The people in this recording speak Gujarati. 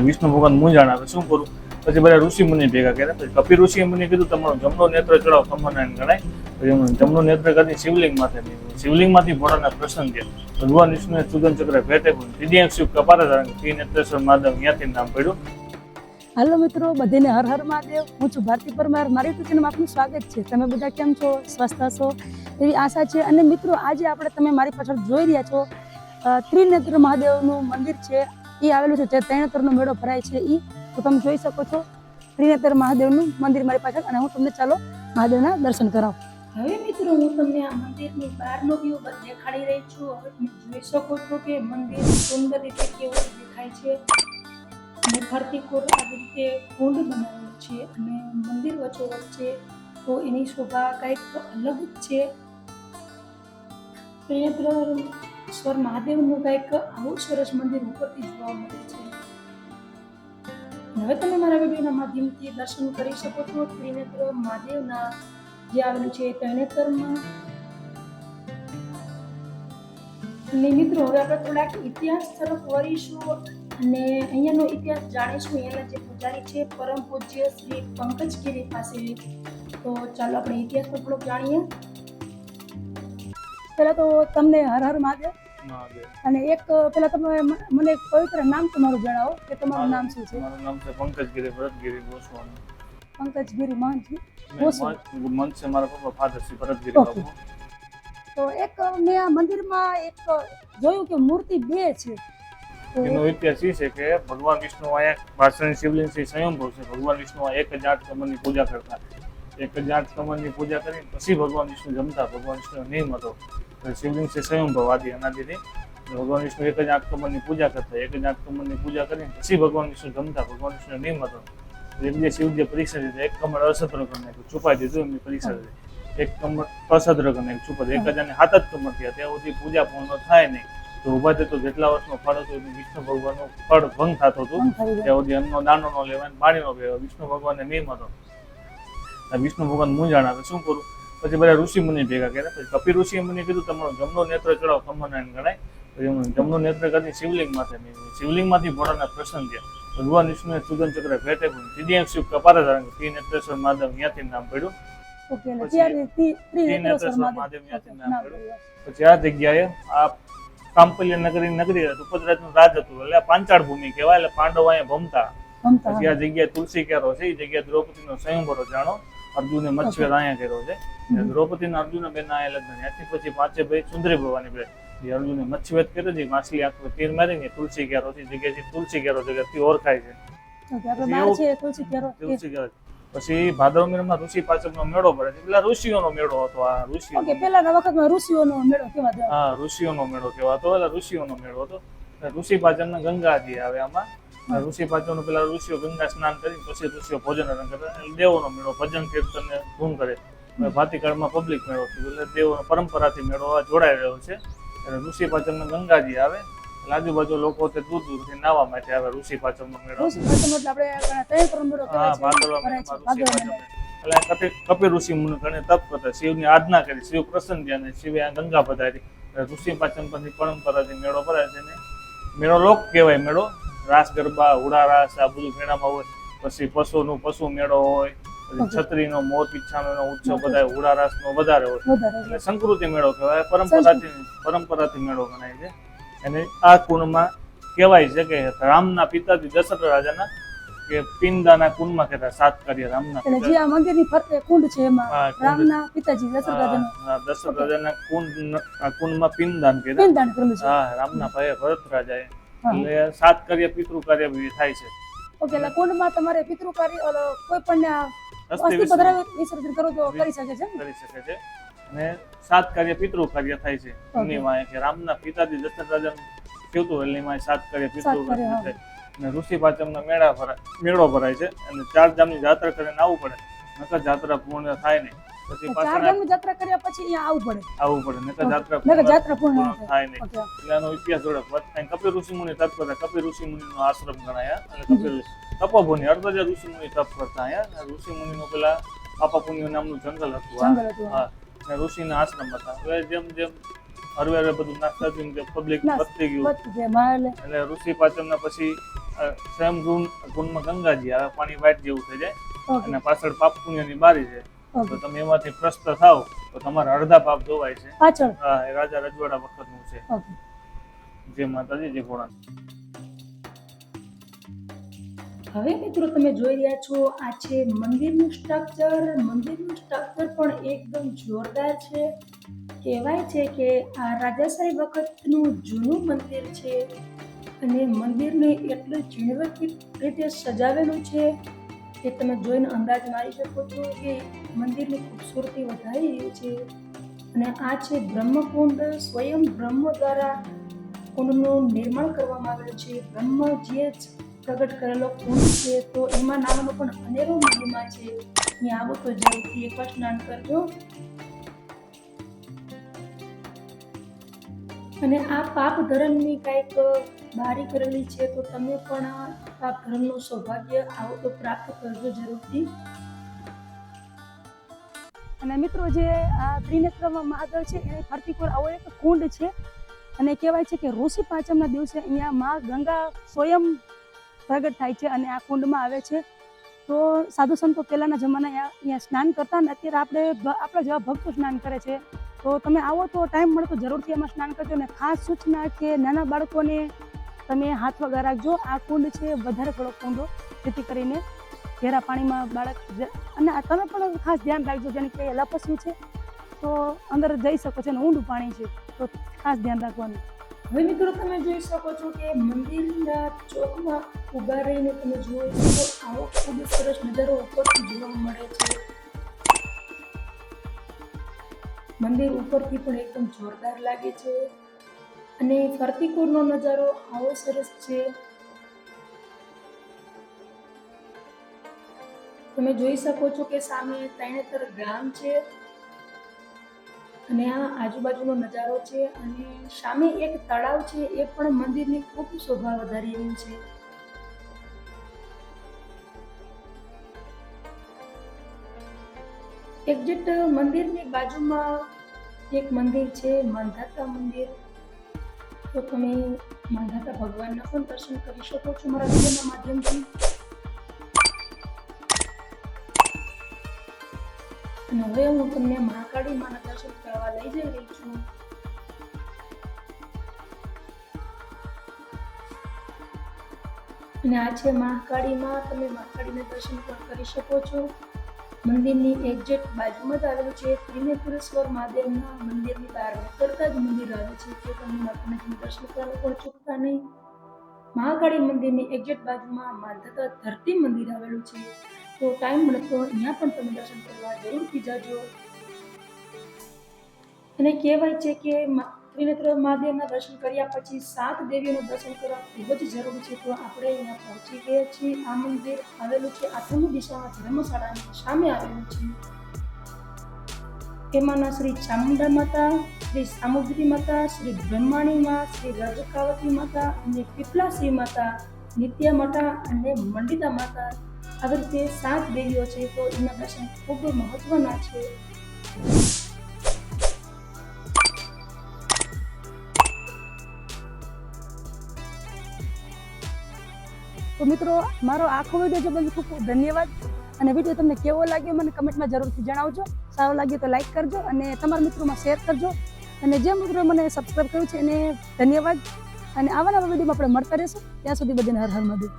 વિષ્ણુ ભગવાન મૂંઝાણ આવે, શું કરું? પછી બધા ઋષિ મુનિ ભેગા કર્યા. પછી કપિ ઋષિએ મને કીધું, તમારો જમણો નેત્ર ચડાવ કમરનારાયણ ગણાય. પછી એમણે જમણો નેત્ર કરી શિવલિંગ માથે શિવલિંગ શિવલિંગમાંથી ભોળાના પ્રસન્ન થયા. ભગવાન વિષ્ણુએ ચુદન ચક્ર ભેટે પણ ત્રીજી શિવ કપારા ધારણ નેત્રેશ્વર માધવ ત્યાંથી નામ પડ્યું. હાલો મિત્રો, બધીને હર હર મહાદેવ. હું છું ભારતી પરમાર. મારી યુટ્યુબ આપનું સ્વાગત છે. તમે બધા કેમ છો? સ્વસ્થ છો એવી આશા છે. અને મિત્રો, આજે આપણે તમે મારી પાછળ જોઈ રહ્યા છો ત્રિનેત્ર મહાદેવનું મંદિર છે. એ આવેલું છે જે ત્રણેતરનો મેળો ભરાય છે એ તો તમે જોઈ શકો છો ત્રિનેતર મહાદેવનું મંદિર મારી પાછળ, અને હું તમને ચાલો મહાદેવના દર્શન કરાવું. હવે મિત્રો, હું તમને આ મંદિરની બહારનો વ્યૂ દેખાડી રહી છું. હવે તમે જોઈ શકો છો કે મંદિર સુંદર રીતે કેવું દેખાય છે. અને ફરતી કોર આવી રીતે કુંડ બનાવેલું છે અને મંદિર વચ્ચોવચ્ચ વચ્ચે તો એની શોભા કંઈક અલગ જ છે. ત્રિનેત્રેશ્વર મહાદેવનું કંઈક આવું સરસ મંદિર ઉપરથી જોવા મળે છે. હવે તમે મારા વિડીયોના માધ્યમથી દર્શન કરી શકો છો ત્રિનેત્ર મહાદેવના. જે આવેલું છે ત્રિનેત્રમાં મિત્રો, હવે આપણે થોડાક ઇતિહાસ તરફ વળીશું અને અહીંયાનો ઇતિહાસ જાણીશું. અહીંયાના જે પૂજારી છે, પરમ પૂજ્ય શ્રી પંકજગીરી પાસે. તો ચાલો આપણે ઇતિહાસ થોડોક જાણીએ. પહેલાં તો તમને હર હર મહાદેવ. અને એક પહેલા તમે મને પવિત્ર નામ તમારું જણાવો કે તમારું નામ શું છે? મારું નામ છે પંકજગીરી ભરતગીરી ગોસ્વામી. પંકજગીરી મહાનજી મેં ગોસ્વામી. મન- મન છે મારા પપ્પા ફાધર શ્રી ભરતગીરી. બાપુ. તો એક મેં આ મંદિરમાં એક જોયું કે મૂર્તિ બે છે. એનો ઇતિહાસ એ છે કે ભગવાન વિષ્ણુ અહીંયા ભાષણ શિવલિંગ શ્રી સ્વયંભૂ છે. ભગવાન વિષ્ણુ આ એક જ આઠ કમરની પૂજા કરતા. એક જ આઠ કમરની પૂજા કરી પછી ભગવાન વિષ્ણુ જમતા. ભગવાન વિષ્ણુ નિયમ હતો. તો શિવલિંગ છે સ્વયંભૂ આદિ અનાદિથી ભગવાન વિષ્ણુ એક જ આઠ પૂજા કરતા એક જ આઠ પૂજા કરીને પછી ભગવાન વિષ્ણુ જમતા ભગવાન વિષ્ણુ નિયમ હતો. એક જે શિવ જે પરીક્ષા દીધી એક કમળ અસત્ર કરી છુપાઈ દીધું એમની પરીક્ષા દીધી એક કમળ અસત્ર કરી નાખ્યું છુપાઈ એક જ હાથ જ કમળ થયા ત્યાં સુધી પૂજા પૂર્ણ થાય નહીં. તો ઊભા થતો જેટલા વર્ષનો ફળ હતો એનું વિષ્ણુ ભગવાનનો ફળ ભંગ થતો હતું. ત્યાં સુધી અન્નનો દાણો ન લેવાય અને પાણી ન પીવાય વિષ્ણુ ભગવાનને નિયમ હતો. આ વિષ્ણુ ભગવાન મૂંઝાણ આવે શું કરું? પછી બધા ઋષિ મુનિ ભેગા કર્યા. પછી કપિ ઋષિ મુનિ કીધું તમારો જમણો નેત્ર ચડાવો ખમરનારાયણ ગણાય. પછી એમનું જમણો નેત્ર કરી શિવલિંગ માથે શિવલિંગમાંથી ભોળાના પ્રસન્ન થયા ભગવાન વિષ્ણુએ સુગન ચક્ર ભેટે પણ શિવ કપારા ધારણ શ્રી નેત્રેશ્વર મહાદેવ ત્યાંથી નામ પડ્યું. પછી આ જગ્યાએ આ કાંપલ્ય નગરી નગરી હતું ઉપજરાજનું રાજ હતું. એટલે પાંચાળ ભૂમિ કહેવાય એટલે પાંડવો અહીંયા ભમતા. ભમતા પછી આ જગ્યાએ તુલસી કેરો છે એ જગ્યાએ દ્રૌપદીનો સ્વયંવરો જાણો. અર્જુને મચ્છવેદ અહીંયા કર્યો છે. દ્રૌપદી ને અર્જુન બેન લગ્ન. ત્યાંથી પછી પાંચે ભાઈ સુંદરી ભવાની બે જે અર્જુને મચ્છવેદ કર્યો છે. માછલી આંખ તીર મારીને તુલસી ઘેરો છે. એ જગ્યાએ તુલસી કેરો જગ્યાથી ઓળખાય છે. પછી તુલસી ભાદરવ મહિનામાં ઋષિ પાચમનો મેળો ભરે છે. પેલા ઋષિઓનો મેળો હતો. આ ઋષિ ઓકે પહેલાના વખતમાં ઋષિઓનો મેળો કેવા દેવા હા ઋષિઓનો મેળો કહેવાતો એટલે ઋષિઓનો મેળો હતો. ઋષિ પાચન ગંગાજી આવે આમાં. ઋષિ પાચન પેલા ઋષિઓ ગંગા સ્નાન કરી પછી ઋષિઓ ભોજન અર્પણ કરે દેવોનો મેળો ભજન કીર્તન ને ધૂમ કરે ભાતીકાળમાં પબ્લિક મેળો થયો એટલે દેવોનો પરંપરાથી મેળો જોડાઈ રહ્યો છે. એટલે ઋષિ પાચન ગંગાજી આવે આજુબાજુ લોકો તે દૂર દૂરથી નાવા માટે આવે ઋષિ પાચનનો મેળો. ઋષિ પાચમ એટલે આપણે ત્રણ મેળો હા ભાદરવા મહિનામાં ઋષિ ભાદરવા એટલે કપિ કપિ ઋષિ મુનિ ઘણે તપ કરતા શિવની આરાધના કરી શિવ પ્રસન્ન થયા અને શિવે આ ગંગા પધારી. ઋષિ પાચન પરની પરંપરાથી મેળો ભરાય છે ને. મેળો લોક કહેવાય મેળો. રાસ ગરબા હુડા રાસ આ બધું મેળામાં હોય. પછી પશુનું પશુ મેળો હોય છત્રીનો મોત ઈચ્છાનો ઉત્સવ બધા હુડા રાસનો વધારે હોય. એટલે સંસ્કૃતિ મેળો કહેવાય પરંપરાથી પરંપરાથી મેળો ગણાય છે. અને આ કુંડમાં કહેવાય છે કે રામના પિતાજી દશરથ રાજાના કે પિંદાના કુંડમાં કહેતા સાત કાર્ય રામના એટલે જે આ મંદિરની ફરતે કુંડ છે એમાં રામના પિતાજી દશરથ રાજાનું. દશરથ રાજાના કુંડ આ કુંડમાં પિંડાન કહેતા. પિંડાન કરેલું છે. હા રામના ભાઈ ભરત રાજાએ એટલે સાત કાર્ય પિતૃ કાર્ય બી થાય છે. ઓકે એટલે કુંડમાં તમારે પિતૃ કાર્ય કોઈ પણ અસ્થિ અસ્થિ વિસર્જન. કરો તો કરી શકે છે કરી શકે છે. અને સાત કાર્ય પિતૃ કાર્ય થાય છે. એમની. કે રામના પિતાજી દશરથ રાજા થયું હતું એટલે એમાં સાત કાર્ય પિતૃ કાર્ય, થાય. અને ઋષિ પાચમના મેળા ભરાય મેળો ભરાય છે. અને ચાર ધામની જાત્રા કરીને આવવું પડે. નકર જાત્રા પૂર્ણ થાય નહીં. પછી ચાર ધામની યાત્રા કર્યા પછી અહીંયા આવવું પડે. આવવું પડે નકર જાત્રા નકર પૂર્ણ પૂર્ણ થાય. નહીં. એટલે આનો ઇતિહાસ થોડોક અહીં કપિલ ઋષિ મુનિ તપ કરતા કપિલ ઋષિ મુનિનો આશ્રમ ગણાયા અને કપિલ તપોભૂમિ અર્ધજ ઋષિ મુનિ તપ કરતા અહીંયા. ઋષિ મુનિનું પેલા પાપાપુન્ય નામનું જંગલ હતું હા. અને ઋષિના આશ્રમ હતા. હવે જેમ જેમ હરવે હરવે બધું નાખતા થયું પબ્લિક ના, વધતી ગયું. એટલે ઋષિ પાચમના પછી સ્વયં ગુણ ગુણમાં ગંગાજી આવે પાણી વાઇટ જેવું થઈ જાય. અને પાછળ પાપ પુણ્યની બારી છે. તો તમે એમાંથી પ્રસ્ત થાવ તો તમારા અડધા પાપ ધોવાય છે. પાછળ. હા એ રાજા રજવાડા વખતનું છે. જે માતાજી જે હવે મિત્રો તમે જોઈ રહ્યા છો આ છે મંદિરનું સ્ટ્રક્ચર મંદિરનું સ્ટ્રક્ચર પણ એકદમ જોરદાર છે. કહેવાય છે કે આ રાજાશાહી વખતનું જૂનું મંદિર છે અને મંદિરને એટલું ઝીણવટથી રીતે સજાવેલું છે કે તમે જોઈને અંદાજ મારી શકો છો કે મંદિરની ખૂબસૂરતી વધારી રહી છે. અને આ છે બ્રહ્મકુંડ, સ્વયં બ્રહ્મ દ્વારા કુંડનું નિર્માણ કરવામાં આવેલું છે. બ્રહ્મ જ પ્રગટ કરેલો કુંડ છે, તો એમાં નામનો પણ અનેરો મહિમા છે. ત્યાં આવો તો જરૂરથી એકવાર સ્નાન કરજો. અને આ પાપ ધર્મની કંઈક બારી કરેલી છે, તો તમે પણ આ પાપ ધર્મનું સૌભાગ્ય આવો તો પ્રાપ્ત કરજો જરૂરથી. અને મિત્રો જે આ ત્રિનેત્રમાં મહાદેવ છે, એની ફરતી પર આવો એક કુંડ છે, અને કહેવાય છે કે ઋષિ પાંચમના દિવસે અહીંયા માં ગંગા સ્વયં પ્રગટ થાય છે અને આ કુંડમાં આવે છે. તો સાધુ સંતો પહેલાંના જમાના અહીંયા સ્નાન કરતા અને અત્યારે આપણે આપણા જેવા ભક્તો સ્નાન કરે છે. તો તમે આવો તો ટાઈમ મળે તો જરૂરથી એમાં સ્નાન કરજો અને ખાસ સૂચના કે નાના બાળકોને તમે હાથ વગર રાખજો. આ કુંડ છે વધારે થોડો કુંડો જેથી કરીને ઘેરા પાણીમાં બાળક અને તમે પણ ખાસ ધ્યાન રાખજો, જેને કે લપસ્યું છે, તો અંદર જઈ શકો છો અને ઊંડું પાણી છે, તો ખાસ ધ્યાન રાખવાનું. હવે મિત્રો તમે જોઈ શકો છો કે મંદિરના ચોકમાં ઊભા રહીને તમે જુઓ છો આવો ખૂબ સરસ નજારો ઉપરથી જોવા મળે છે. મંદિર ઉપરથી પણ એકદમ જોરદાર લાગે છે. અને ફરતીકોરનો નજારો આવો સરસ છે. તમે જોઈ શકો છો કે સામે ત્રણેતર ગામ છે. અને આ આજુબાજુનો નજારો છે અને સામે એક તળાવ છે, એ પણ મંદિરની ખૂબ શોભા વધારી રહ્યું છે. એક્ઝેક્ટ મંદિરની બાજુમાં એક મંદિર છે માંધાતા મંદિર. તો તમે માંધાતા ભગવાનના પણ દર્શન કરી શકો છો મારા વિડીયોના માધ્યમથી. અને હવે હું તમને મહાકાળી માના દર્શન કરવા લઈ જઈ રહી છું. અને આ છે મહાકાળીમાં તમે મહાકાળીના દર્શન પણ કરી શકો છો. મંદિરની એક્ઝેક્ટ બાજુમાં જ આવેલું છે. ત્રિનેત્રેશ્વર મહાદેવના મંદિરની બહાર નીકળતા જ મંદિર આવે છે. તો તમે માતાજીનું દર્શન કરવા પણ ચૂકતા નહીં. મહાકાળી મંદિરની એક્ઝેક્ટ બાજુમાં માંધાતા ધરતી મંદિર આવેલું છે. તો ટાઈમ મળે તો અહીંયા પણ તમે દર્શન કરવા જરૂરથી જાજો. અને કહેવાય છે કે ત્રિનેત્ર મહાદેવના દર્શન કર્યા પછી સાત દેવીઓનું દર્શન કરવા ખૂબ જ જરૂરી છે. તો આપણે અહીંયા પહોંચી ગયા છીએ. આ મંદિર આવેલું છે આથમુ દિશામાં ધર્મશાળાની સામે આવેલું છે. એમાંના શ્રી ચામુંડા માતા, શ્રી સામુદ્રી માતા, શ્રી બ્રહ્માણી માં, શ્રી રજકાવતી માતા અને પીપલાશ્રી માતા, નિત્યા માતા અને મંડિતા માતા. આવી રીતે સાત દેવીઓ છે તો એના દર્શન ખૂબ મહત્વના છે. તો મિત્રો, મારો આખો વીડિયો જો ખૂબ ખૂબ ધન્યવાદ. અને વીડિયો તમને કેવો લાગ્યો મને કમેન્ટમાં જરૂરથી જણાવજો. સારો લાગ્યો તો લાઈક કરજો અને તમારા મિત્રોમાં શેર કરજો. અને જે મિત્રો મને સબસ્ક્રાઈબ કર્યું છે એને ધન્યવાદ. અને આવા નવા વિડીયોમાં આપણે મળતા રહેશું. ત્યાં સુધી બધાને હર હર મહાદેવ.